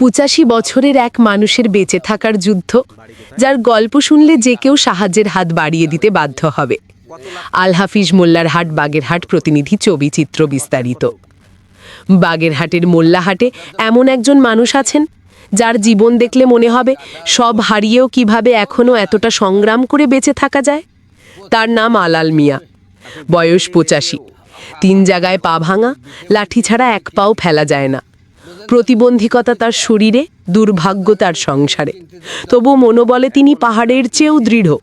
পঁচাশি বছরের এক মানুষের বেঁচে থাকার যুদ্ধ, যার গল্প শুনলে যে কেউ সাহায্যের হাত বাড়িয়ে দিতে বাধ্য হবে। আল হাফিজ মোল্লার হাট বাগেরহাট প্রতিনিধি ছবি চিত্র বিস্তারিত। বাগেরহাটের মোল্লাহাটে এমন একজন মানুষ আছেন, যার জীবন দেখলে মনে হবে সব হারিয়েও কীভাবে এখনও এতটা সংগ্রাম করে বেঁচে থাকা যায়। তার নাম আলাল মিয়া। বয়স পঁচাশি। তিন জায়গায় পা ভাঙা, লাঠি ছাড়া এক পাও ফেলা যায় না। প্রতিবন্ধকতা তার শরীরে, দুর্ভাগ্য তার সংসারে। তবু মনোবলে তিনি পাহাড়ের চেয়েও দৃঢ়।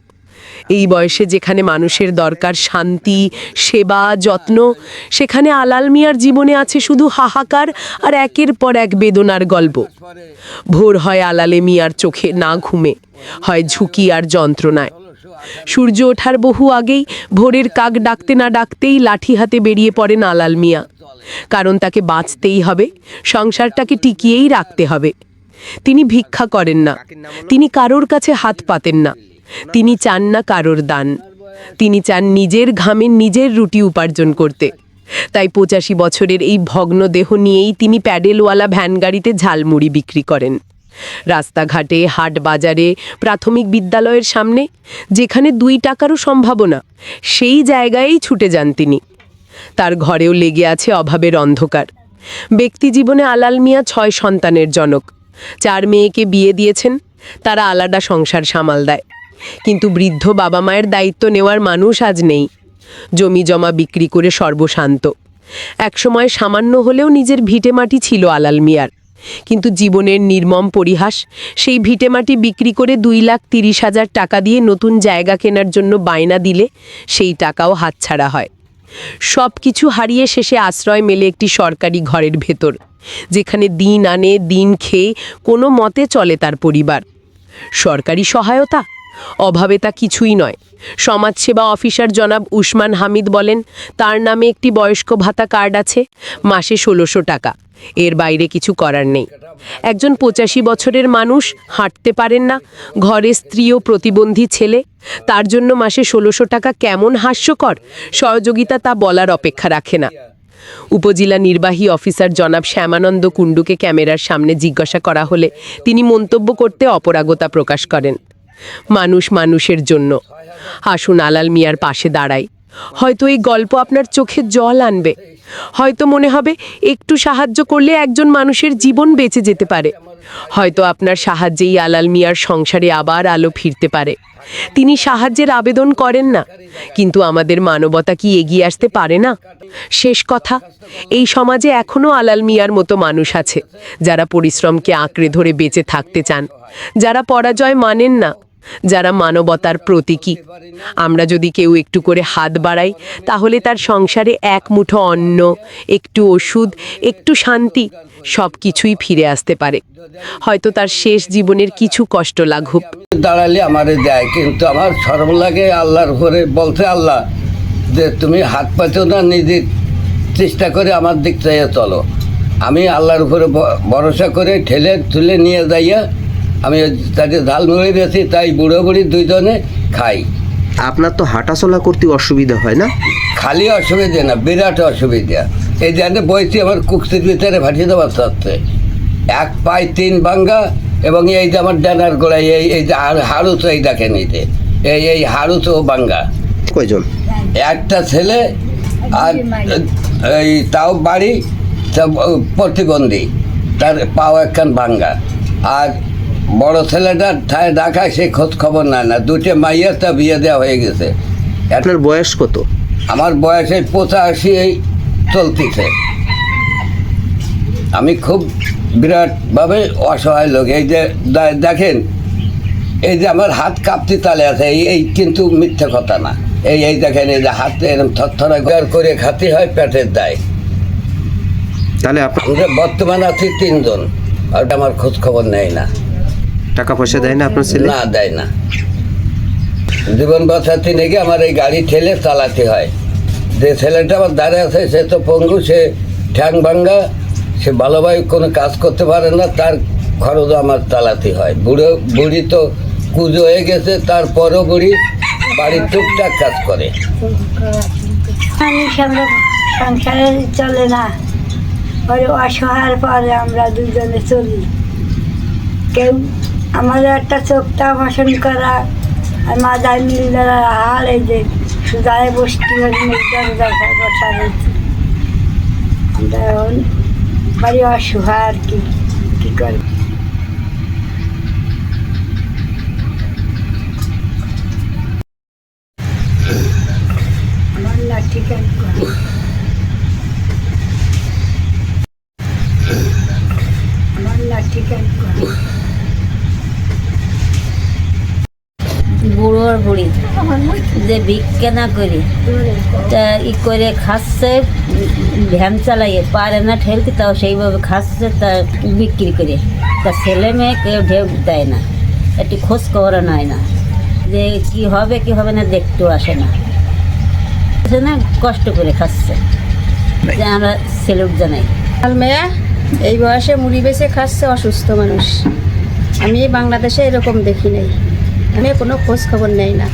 এই বয়সে যেখানে মানুষের দরকার শান্তি, সেবা, যত্ন, সেখানে আলাল মিয়ার জীবনে আছে শুধু হাহাকার আর একের পর এক বেদনার গল্প। ভোর হয় আলালে মিয়ার চোখে না ঘুমে, হয় ঝুঁকি আর যন্ত্রণায়। সূর্য ওঠার বহু আগেই ভোরের কাক ডাকতে না ডাকতেই লাঠি হাতে বেরিয়ে পড়েন আলাল মিয়া। কারণ তাকে বাঁচতেই হবে, সংসারটাকে টিকিয়েই রাখতে হবে। তিনি ভিক্ষা করেন না, তিনি কারোর কাছে হাত পাতেন না। তিনি চান না কারোর দান। তিনি চান নিজের ঘামে নিজের রুটি উপার্জন করতে। তাই পঁচাশি বছরের এই ভগ্ন দেহ নিয়েই তিনি প্যাডেলওয়ালা ভ্যান গাড়িতে ঝালমুড়ি বিক্রি করেন। রাস্তাঘাটে, হাট বাজারে, প্রাথমিক বিদ্যালয়ের সামনে, যেখানে দুই টাকারও সম্ভাবনা, সেই জায়গায়ই ছুটে যান তিনি। তার ঘরেও লেগে আছে অভাবের অন্ধকার। ব্যক্তি জীবনে আলাল মিয়া ছয় সন্তানের জনক। চার মেয়েকে বিয়ে দিয়েছেন, তারা আলাদা সংসার সামাল দেয়। কিন্তু বৃদ্ধ বাবা মায়ের দায়িত্ব নেওয়ার মানুষ আজ নেই। জমি জমা বিক্রি করে সর্বশান্ত। একসময় সামান্য হলেও নিজের ভিটেমাটি ছিল আলাল মিয়ার। কিন্তু জীবনের নির্মম পরিহাস, সেই ভিটেমাটি বিক্রি করে দুই লাখ তিরিশ হাজার টাকা দিয়ে নতুন জায়গা কেনার জন্য বায়না দিলে সেই টাকাও হাতছাড়া হয়। সব কিছু হারিয়ে শেষে আশ্রয় মেলে একটি সরকারি ঘরের ভেতর, যেখানে দিন আনে, দিন খেয়ে কোনো মতে চলে তার পরিবার। সরকারি সহায়তা? অভাবে তা কিছুই নয়। সমাজসেবা অফিসার জনাব উসমান হামিদ বলেন, তার নামে একটি বয়স্ক ভাতা কার্ড আছে, মাসে ষোলোশো টাকা। এর বাইরে কিছু করার নেই। একজন পঁচাশি বছরের মানুষ হাঁটতে পারেন না। ঘরে স্ত্রী ও প্রতিবন্ধী ছেলে। তার জন্য মাসে ষোলোশো টাকা কেমন হাস্যকর? সহযোগিতা তা বলার অপেক্ষা রাখে না। উপজেলা নির্বাহী অফিসার জনাব শ্যামানন্দ কুণ্ডুকে ক্যামেরার সামনে জিজ্ঞাসা করা হলে তিনি মন্তব্য করতে অপরাগতা প্রকাশ করেন। মানুষ মানুষের জন্য। আসুন আলাল মিয়ার পাশে দাঁড়াই। হয়তো এই গল্প আপনার চোখে জল আনবে। হয়তো মনে হবে একটু সাহায্য করলে একজন মানুষের জীবন বেঁচে যেতে পারে। হয়তো আপনার সাহায্যেই আলাল মিয়ার সংসারে আবার আলো ফিরতে পারে। তিনি সাহায্যের আবেদন করেন না। কিন্তু আমাদের মানবতা কি এগিয়ে আসতে পারে না? শেষ কথা, এই সমাজে এখনও আলাল মিয়ার মতো মানুষ আছে, যারা পরিশ্রমকে আঁকড়ে ধরে বেঁচে থাকতে চান। যারা পরাজয় মানেন না যারা মানবতার প্রতীকী। আমরা যদি কেউ একটু করে হাত বাড়াই, তাহলে তার সংসারে এক মুঠো অন্ন, একটু ওষুধ, একটু শান্তি সব কিছুই ফিরে আসতে পারে। হয়তো তার শেষ জীবনের কিছু কষ্ট লাঘুক দাঁড়ালে আমারে দেয়, কিন্তু আমার সরম লাগে আল্লাহর ঘরে বলতে আল্লাহ যে তুমি হাত পাতেও না, নিজে চেষ্টা করে আমার দিক থেকে চলো। আমি আল্লাহর ভ- ভরসা করে ঠেলে তুলে নিয়ে যাইয়া আমি তাকে ঝাল মুড়ি বেশি তাই বুড়ো বুড়ি দুইজনে খাই। আপনার তো হাঁটাচলা করতে অসুবিধা হয় না? খালি অসুবিধা না বিরাট অসুবিধা। এই জানে বইছি আমার কুক্তির ভিতরে ভাটিয়ে দেওয়ার সাথে। এক পাই তিন বাঙ্গা এবং এই যে আমার ডানার গোড়ায় এই এই যে হাড়- হাড়ুতো এই দেখেন এই যে এই এই হাড়ুতো বাঙ্গা কয়জন? একটা ছেলে আর এই তাও বাড়ি প্রতিবন্ধী। তার পাও একখান ভাঙ্গা। আর বড় ছেলেটা ঠায় ঢাকায় সে খোঁজ খবর নেয় না। দুটো মাইয়ের তা বিয়ে দেওয়া হয়ে গেছে। আপনার বয়স কত? আমার বয়স এই পঁচাশি এই চলতেছে। আমি খুব বিরাটভাবে অসহায় লোক। এই যে দেখেন এই যে আমার হাত কাঁপতে তালে আছে এই এই কিন্তু মিথ্যে কথা না। এই এই দেখেন এই যে হাতে এরকম থরথরা গড় করে খাতে হয় পেটের দায়। তাহলে বর্তমানে আছি তিনজন আর আমার খোঁজ খবর নেয় না। টাকা পয়সা দেয় না আপনার ছেলে? না দেয় না। জীবন বাঁচাতে নাকি আমার এই গাড়ি ঠেলে চালাতে হয়। যে ছেলেটা আমার দাঁড়িয়ে আছে সে তো পঙ্গু সে ঠ্যাং ভাঙ্গা সে ভালোভাবে কোনো কাজ করতে পারে না তার খরচ আমার চালাতে হয়। বুড়ো বুড়ি তো কুজো হয়ে গেছে তারপরও বুড়ি বাড়ির টুকটাক কাজ করে। সংসারে চলে না। ওই অসহায়ের পরে আমরা দুজনে চলি। কেউ আমাদের একটা চোখটা অপারেশন করা, আর মা যাই মিলার আর এই যে সুদায় বসতে বসা রয়েছে। আমরা এখন বাড়ি অসহায় আর কি, কী করব? আমার লাঠি কেন? বুড়ো আর বুড়ি। যে ভিক্ষা না করি, তা ই করে খাচ্ছে, ভ্যান চালাইয়ে, পারে না ঠেলতে, তাও সেইভাবে খাচ্ছে, তা বিক্রি করে। তা ছেলে মেয়ে কেউ ঢেউ দেয় না, একটু খোঁজ খবর নেয় না। যে কি হবে কি হবে না দেখতেও আসে না। কষ্ট করে খাচ্ছে। যে আমরা সেলুট জানাই। মেয়ে, এই বয়সে মুড়ি বেছে খাচ্ছে অসুস্থ মানুষ। আমি বাংলাদেশে এরকম দেখি নাই। আমি কোনো খোঁজ খবর নেই না।